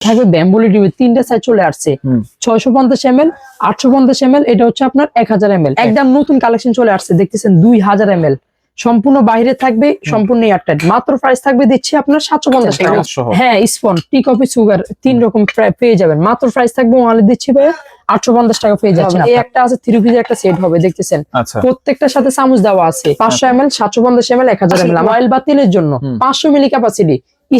থাকবে ব্যাম্বুলি টিভি তিনটা সাইজ চলে আসছে। ছয়শো পঞ্চাশ এম এল আটশো পঞ্চাশ এম এল এটা হচ্ছে আপনার এক হাজার এম এল একদম নতুন কালেকশন চলে আসছে দেখতেছেন দুই হাজার এম এল সম্পূর্ণ বাইরে থাকবে সম্পূর্ণ এয়ারটাইট মাত্র প্রাইস থাকবে দিচ্ছি আপনার সাতশো পঞ্চাশ টাকা। হ্যাঁ স্পন টি কফি সুগার তিন রকম পেয়ে যাবেন। মাত্র প্রাইস থাকবে ওয়ালে দিচ্ছি ভাই আটশো পঞ্চাশ টাকা পেয়ে যাচ্ছেন। এই একটা আছে থ্রি পিসের একটা সেট হবে দেখতেছেন। আচ্ছা। প্রত্যেকটার সাথে চামচ দেওয়া আছে। পাঁচশো এম এল সাতশো পঞ্চাশ এম এল এক হাজার এম এল অয়েল বা তেলের জন্য পাঁচশো মিলি ক্যাপাসিটি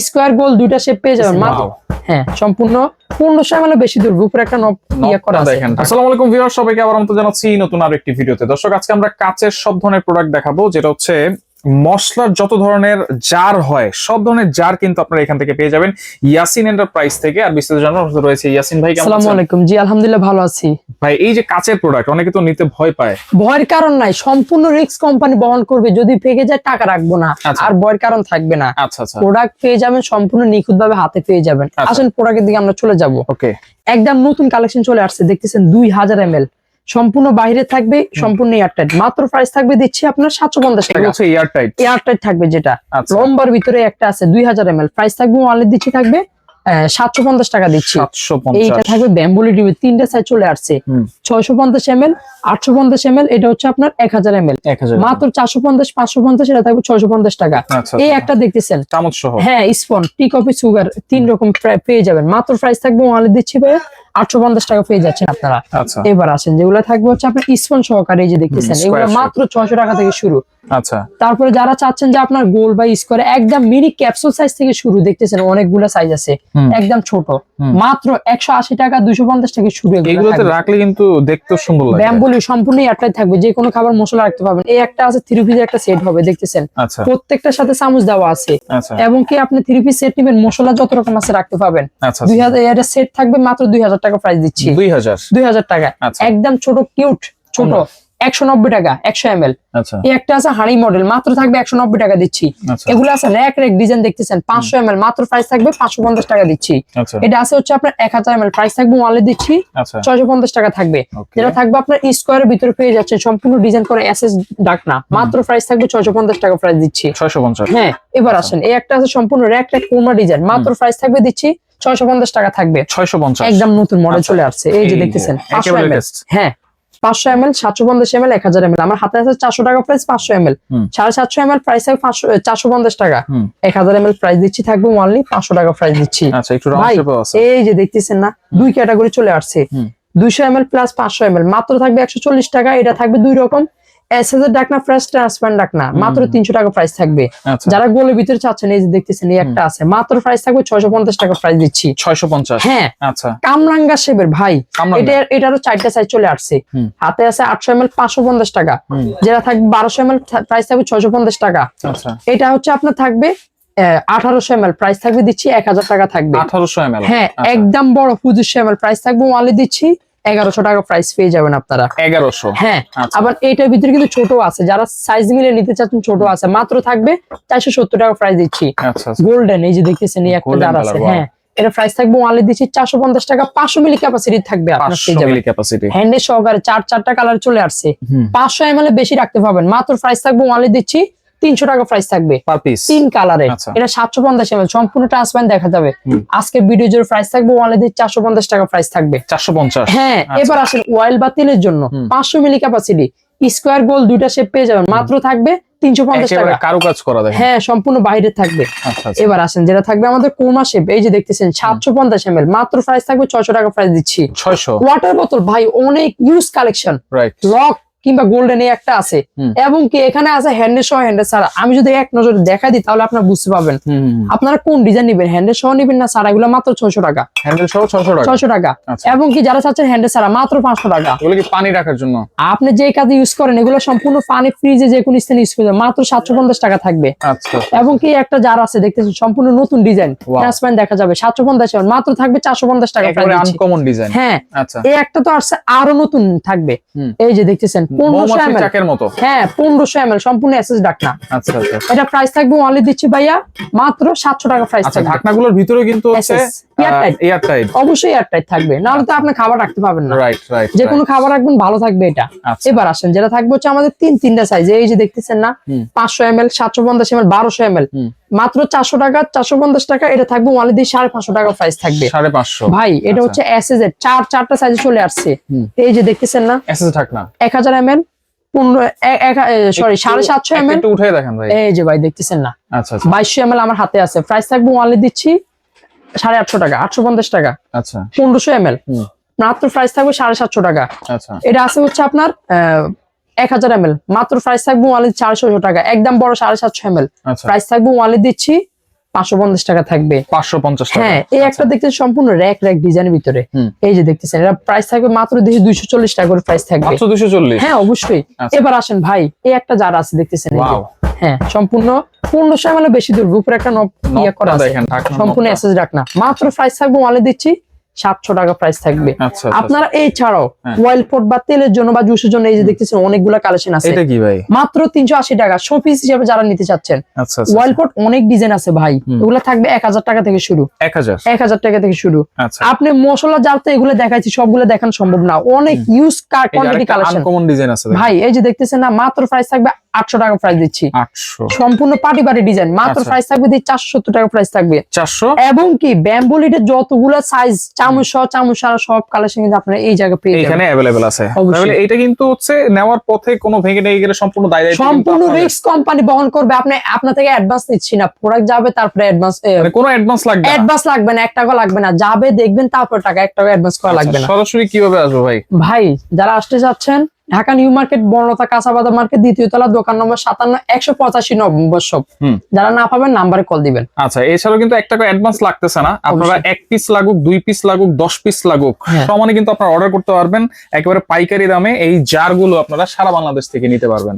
স্কোয়ার গোল দুইটা শেপ পেয়ে যাবেন মাত্র। হ্যাঁ সম্পূর্ণ পনেরোশো সময় মানে বেশি দূর উপরে একটা ইয়ে করা দেখেন। আসসালামু আলাইকুম ভিউয়ার সবাইকে আবার আমন্ত্রণ জানাচ্ছি নতুন আরেকটি একটি ভিডিওতে। দর্শক আজকে আমরা কাচের সব ধরনের প্রোডাক্ট দেখাবো যেটা হচ্ছে মশলার যত ধরনের জার হয় সব ধরনের জার কিন্তু আপনারা এখান থেকে পেয়ে যাবেন ইয়াসিন এন্টারপ্রাইজ থেকে। আর বিস্তারিত জানার রয়েছে ইয়াসিন ভাই কেমন আসসালামু আলাইকুম। জি আলহামদুলিল্লাহ ভালো আছি। ভাই এই যে কাচের প্রোডাক্ট অনেকে তো নিতে ভয় পায়। ভয়ের কারণ নাই সম্পূর্ণ রিস্ক কোম্পানি বহন করবে যদি ফেকে যায় টাকা রাখব না আচ্ছা। আর ভয়ের কারণ থাকবে না। আচ্ছা আচ্ছা। প্রোডাক্ট পেয়ে যাবেন সম্পূর্ণ নিখুঁত ভাবে হাতে পেয়ে যাবেন। আচ্ছা। আসেন প্রোডাক্টের দিকে আমরা চলে যাব। ওকে একদম নতুন কালেকশন চলে আসছে দেখতেছেন দুই হাজার এম সম্পূর্ণ বাইরে থাকবে সম্পূর্ণ এয়ারটাইট মাত্র প্রাইস থাকবে দিচ্ছি আপনার সাতশো পঞ্চাশ টাকা। হচ্ছে এয়ার টাইট এয়ারটাইট থাকবে যেটা। আচ্ছা। লম্বার ভিতরে একটা আছে দুই হাজার এম প্রাইস থাকবে ওয়ালের দিচ্ছি থাকবে সাতশো পঞ্চাশ টাকা দিচ্ছি। এইটা থাকবে ব্যাম্বুলি টিভি তিনটা সাইজ চলে আসছে। ছয়শো পঞ্চাশ এম এল আটশো পঞ্চাশ এম এটা হচ্ছে আপনার এক হাজার এম হাজার মাত্র চারশো পঞ্চাশ পাঁচশো পঞ্চাশ এটা থাকবে ছয়শো পঞ্চাশ টাকা। আচ্ছা এই আচ্ছা। একটা দেখতেছেন। হ্যাঁ স্পন টি কফি সুগার তিন রকম পেয়ে যাবেন। মাত্র প্রাইস থাকবে ওয়ালে দিচ্ছি ভাই আটশো পঞ্চাশ টাকা পেয়ে যাচ্ছেন আপনারা। আচ্ছা। এবার আসেন যেগুলো থাকবে হচ্ছে আপনার স্পন সহকারে যে দেখতেছেন এগুলো মাত্র ছয়শো টাকা থেকে শুরু। আচ্ছা। তারপরে যারা চাচ্ছেন যে আপনার গোল বা স্কোয়ার একদম মিনি ক্যাপসুল সাইজ থেকে শুরু দেখতেছেন অনেকগুলো সাইজ আছে। একদম ছোট। মাত্র একশো আশি টাকা দুশো পঞ্চাশ থেকে শুরু এগুলো এগুলোতে রাখলে কিন্তু দেখতে সুন্দর লাগে। ব্যাম্বুলি সম্পূর্ণ এয়ারটাইট থাকবে যে কোনো খাবার মশলা রাখতে পারবেন। এই একটা আছে থ্রি পিসের একটা সেট হবে দেখতেছেন? আচ্ছা। প্রত্যেকটার সাথে চামচ দেওয়া আছে। আচ্ছা। এবং কি আপনি থ্রি পিস সেট নেবেন মশলা যত রকম আছে রাখতে পাবেন আচ্ছা দুই হাজার এটা সেট থাকবে মাত্র দুই হাজার টাকা প্রাইস দিচ্ছি। দুই হাজার। দুই হাজার টাকা। একদম ছোট কিউট ছোট। একশো নব্বই টাকা একশো এম এল আচ্ছা একটা আছে হাড়ি মডেল মাত্র থাকবে একশো নব্বই টাকা দিচ্ছি। আচ্ছা। এগুলো আছে র্যাক র্যাক ডিজাইন দেখতেছেন পাঁচশো এম এল মাত্র প্রাইস থাকবে পাঁচশো পঞ্চাশ টাকা দিচ্ছি। আচ্ছা। এটা আছে হচ্ছে আপনার এক হাজার এম এল প্রাইস থাকবে ওয়ালে দিচ্ছি ছয়শো পঞ্চাশ টাকা থাকবে। যেটা থাকবে আপনার স্কোয়ারের ভিতরে পেয়ে যাচ্ছে সম্পূর্ণ ডিজাইন করে এসএস ডাকনা। মাত্র প্রাইস থাকবে ছয়শো পঞ্চাশ টাকা প্রাইস দিচ্ছি। ছয়শো পঞ্চাশ। হ্যাঁ এবার। আসেন এই একটা আছে সম্পূর্ণ র্যাক র্যাক কোমা ডিজাইন মাত্র প্রাইস থাকবে দিচ্ছি ছয়শো পঞ্চাশ টাকা থাকবে। ছয়শো পঞ্চাশ। একদম নতুন মডেল। চলে আসছে। এই যে দেখতেছেন। হ্যাঁ পাঁচশো এম এল সাতশো পঞ্চাশ এম এল এক হাজার এম এল আমার হাতে আছে চারশো টাকা প্রাইস পাঁচশো এম এল সাড়ে সাতশো এম এল প্রাইস পাঁচশো চারশো পঞ্চাশ টাকা। এক হাজার এম এল প্রাইস দিচ্ছি থাকবে অনলি পাঁচশো টাকা প্রাইস দিচ্ছি। আচ্ছা ভাই এই যে দেখতেছেন না দুই ক্যাটাগরি চলে আসছে। দুইশো এম এল প্লাস পাঁচশো এম এল মাত্র থাকবে একশো চল্লিশ টাকা এটা থাকবে দুই রকম। এসএস এর ডাকনা ফ্রেশ ট্রান্সপারেন্ট ডাকনা মাত্র তিনশো টাকা প্রাইস থাকবে। আচ্ছা। যারা গোলের ভিতরে চাচ্ছেন এই যে দেখতেছেন এই একটা আছে। মাত্র প্রাইস থাকবে ছয়শো পঞ্চাশ টাকা প্রাইস দিচ্ছি। ছয়শো পঞ্চাশ। হ্যাঁ। আচ্ছা। কামরাঙ্গা শেপের ভাই। এটা এটারও চারটা সাইজ চলে আসছে। হাতে আছে আটশো এম এল পাঁচশো পঞ্চাশ টাকা। যেটা থাকবে বারোশো এম এল প্রাইস থাকবে ছয়শো পঞ্চাশ টাকা। আচ্ছা। এটা হচ্ছে আপনার থাকবে আঠারোশো এম প্রাইস থাকবে দিচ্ছি এক হাজার টাকা থাকবে। আঠারোশো এম হ্যাঁ একদম বড় পঁচিশশো এম এল প্রাইস থাকবে ওয়ালে দিচ্ছি। এগারোশো টাকা প্রাইস পেয়ে যাবেন আপনারা। এগারোশো। হ্যাঁ আচ্ছা। আবার এটার ভিতরে কিন্তু ছোট আছে। যারা সাইজ মিলে নিতে চাচ্ছেন ছোট আছে। মাত্র থাকবে চারশো সত্তর টাকা প্রাইস দিচ্ছি। আচ্ছা আচ্ছা। গোল্ডেন এই যে দেখতেছেন এই একটা আছে। হ্যাঁ এটা প্রাইস থাকবে ওয়ালে দিচ্ছি চারশো পঞ্চাশ টাকা। পাঁচশো মিলি ক্যাপাসিটি থাকবে হ্যান্ডের সহকারে চার চারটা কালার চলে আসছে। পাঁচশো এম এল বেশি রাখতে পারবেন। মাত্র প্রাইস থাকবে ওয়ালে দিচ্ছি তিনশো টাকা প্রাইস থাকবে। তিন কালারে আচ্ছা। এটা সাতশো পঞ্চাশ এম সম্পূর্ণ ট্রান্সপারেন্ট দেখা যাবে আজকে ভিডিও জোর প্রাইস থাকবে ওয়ালে দিয়ে চারশো পঞ্চাশ টাকা প্রাইস থাকবে। চারশো পঞ্চাশ। হ্যাঁ আচ্ছা। এবার আসেন অয়েল বা তেলের জন্য। পাঁচশো মিলি ক্যাপাসিটি স্কোয়ার গোল দুইটা শেপ পেয়ে যাবেন। মাত্র থাকবে তিনশো পঞ্চাশ একেবারে টাকা কারুকাজ করা দেখেন। হ্যাঁ সম্পূর্ণ বাইরে থাকবে। এবার আসেন যেটা থাকবে আমাদের কোমা শেপ এই যে দেখতেছেন সাতশো পঞ্চাশ এম মাত্র প্রাইস থাকবে ছয়শো টাকা প্রাইস দিচ্ছি। ছয়শো। ওয়াটার বোতল ভাই অনেক ইউজ কালেকশন রক কিংবা গোল্ডেন এই একটা আছে। এবং কি এখানে আছে হ্যান্ডেল সহ হ্যান্ডেল ছাড়া। আমি যদি এক নজরে দেখা দিই তাহলে আপনারা বুঝতে পারবেন। আপনারা কোন ডিজাইন নিবেন? হ্যান্ডেল সহ নিবেন না ছাড়া? এগুলো মাত্র ছয়শো টাকা। হ্যান্ডেল সহ ছয়শো টাকা? ছয়শো টাকা। আচ্ছা। এবং কি যারা চাচ্ছেন হ্যান্ডেল ছাড়া মাত্র পাঁচশো টাকা। এগুলো কি পানি রাখার জন্য? আপনি যে কাজে ইউজ করেন এগুলো সম্পূর্ণ পানি ফ্রিজে যে কোনো স্থানে ইউজ করবেন মাত্র সাতশো পঞ্চাশ টাকা থাকবে। আচ্ছা। এবং কি একটা জার আছে দেখতেছেন সম্পূর্ণ নতুন ডিজাইন Wow. ট্রান্সপারেন্ট দেখা যাবে। সাতশো পঞ্চাশ মাত্র থাকবে চারশো পঞ্চাশ টাকা হ্যাঁ। আচ্ছা। এই একটা তো আসছে আরও নতুন থাকবে। এই যে দেখতেছেন পনেরোশো মৌমাছি এম চাকের মতো? হ্যাঁ এম সম্পূর্ণ এসএস আচ্ছা আচ্ছা। এটা প্রাইস থাকবে অনলি দিচ্ছি ভাইয়া মাত্র সাতশো টাকা প্রাইস আচ্ছা থাকবে। ঢাকনাগুলোর ভিতরে কিন্তু হচ্ছে SS, airtight। এয়ার টাইট অবশ্যই থাকবে নাহলে তো আপনি খাবার রাখতে পারবেন না। রাইট রাইট যে কোনো খাবার রাখবেন ভালো থাকবে এটা। এবার আসেন যেটা থাকবে হচ্ছে আমাদের তিন তিনটা সাইজ এই যে দেখতেছেন না। পাঁচশো এম এল সাতশো পঞ্চাশ এল এল। মাত্র চারশো টাকা চারশো পঞ্চাশ টাকা এটা থাকবে ওয়ালি দিয়ে সাড়ে পাঁচশো টাকা প্রাইস থাকবে। সাড়ে পাঁচশো। ভাই এটা আচ্ছা। হচ্ছে এসএস এর চার চারটা সাইজে চলে আসছে। এই যে দেখতেছেন না? এসএস ঢাকনা এক হাজার এম এল সরি সাড়ে সাতশো এম এল উঠে দেখেন ভাই। এই যে ভাই দেখতেছেন না? আচ্ছা আচ্ছা। বাইশশো এম আমার হাতে আছে। প্রাইস থাকবে দিচ্ছি সাড়ে আটশো টাকা আটশো পঞ্চাশ টাকা। আচ্ছা। পনেরোশো এম এল মাত্র প্রাইস থাকবে সাড়ে সাতশো টাকা। আচ্ছা। এটা আছে হচ্ছে আপনার এক হাজার এম মাত্র প্রাইস থাকবে ওয়ানলি চারশো টাকা। একদম বড় সাড়ে সাতশো এম আচ্ছা। প্রাইস থাকবে ওয়ানলি দিচ্ছি পাঁচশো পঞ্চাশ টাকা থাকবে। পাঁচশো পঞ্চাশ টাকা। হ্যাঁ এই একটা আচ্ছা। দেখতে সম্পূর্ণ র্যাক র্যাক ডিজাইনের ভিতরে। এই যে দেখতেছেন এটা প্রাইস থাকবে মাত্র দেখি দুইশো চল্লিশ টাকা করে প্রাইস থাকবে। মাত্র দুশো চল্লিশ? হ্যাঁ অবশ্যই। আচ্ছা। এবার আসেন ভাই এই একটা যার আছে দেখতেছেন এই। হ্যাঁ সম্পূর্ণ পনেরোশো এম বেশি দূর উপরে একটা ইয়ে করা আছে। সম্পূর্ণ। এসএস রাখনা। মাত্র প্রাইস থাকবে ওয়ালে দিচ্ছি সাতশো টাকা প্রাইস থাকবে। আচ্ছা আচ্ছা, আপনারা এই ছাড়াও হ্যাঁ। ওয়েল বা তেলের জন্য বা জুসের জন্য এই যে দেখতেছেন অনেকগুলো কালেকশন আছে। এটা কি ভাই? মাত্র তিনশো আশি টাকা। শোপিস হিসেবে যারা নিতে চাচ্ছেন আচ্ছা আচ্ছা অনেক ডিজাইন আছে ভাই। এগুলো থাকবে এক হাজার টাকা থেকে শুরু। এক হাজার। এক হাজার টাকা থেকে শুরু। আচ্ছা। আপনি মশলা জাল তো এগুলো দেখাচ্ছি সবগুলো দেখানো সম্ভব না। অনেক use quantity collection uncommon design আছে ভাই এই যে দেখতেছেন না মাত্র প্রাইস থাকবে আটশো টাকা প্রাইস দিচ্ছি। সম্পূর্ণ পার্টি পার্টি ডিজাইন মাত্র আচ্ছা। প্রাইস থাকবে দিয়ে চারশো সত্তর টাকা প্রাইস থাকবে। চারশো? এবং কি ব্যাম্বুলিটের যতগুলো সাইজ চামচ সহ চামচ সারা সব কালেকশন কিন্তু আপনারা এই জায়গায় পেয়ে এখানে অ্যাভেলেবেল আছে। এটা কিন্তু হচ্ছে নেওয়ার পথে কোনো ভেঙে নিয়ে গেলে সম্পূর্ণ দায় সম্পূর্ণ। রিস্ক কোম্পানি বহন করবে। আপনি আপনার থেকে অ্যাডভান্স নিচ্ছি না। প্রোডাক্ট যাবে তারপরে অ্যাডভান্স মানে কোনো অ্যাডভান্স লাগবে? অ্যাডভান্স লাগবে না এক টাকা লাগবে না। যাবে দেখবেন তারপর টাকা এক টাকা অ্যাডভান্স করা লাগবে আচ্ছা, না। সরাসরি কীভাবে আসব ভাই? ভাই যারা আসতে যাচ্ছেন ঢাকা নিউ মার্কেট বর্ণতা কাঁচাবাজার মার্কেট দ্বিতীয় তলা দোকান নম্বর সাতান্ন একশো পঁচাশি নম্বর সব যারা না পাবেন নাম্বারে কল দিবেন। আচ্ছা এছাড়াও কিন্তু একটা টাকা অ্যাডভান্স লাগতেছে না। আপনারা এক পিস লাগুক দুই পিস লাগুক দশ পিস লাগুক হ্যাঁ। সমানে কিন্তু আপনারা অর্ডার করতে পারবেন। একেবারে পাইকারি দামে এই জারগুলো আপনারা সারা বাংলাদেশ থেকে নিতে পারবেন।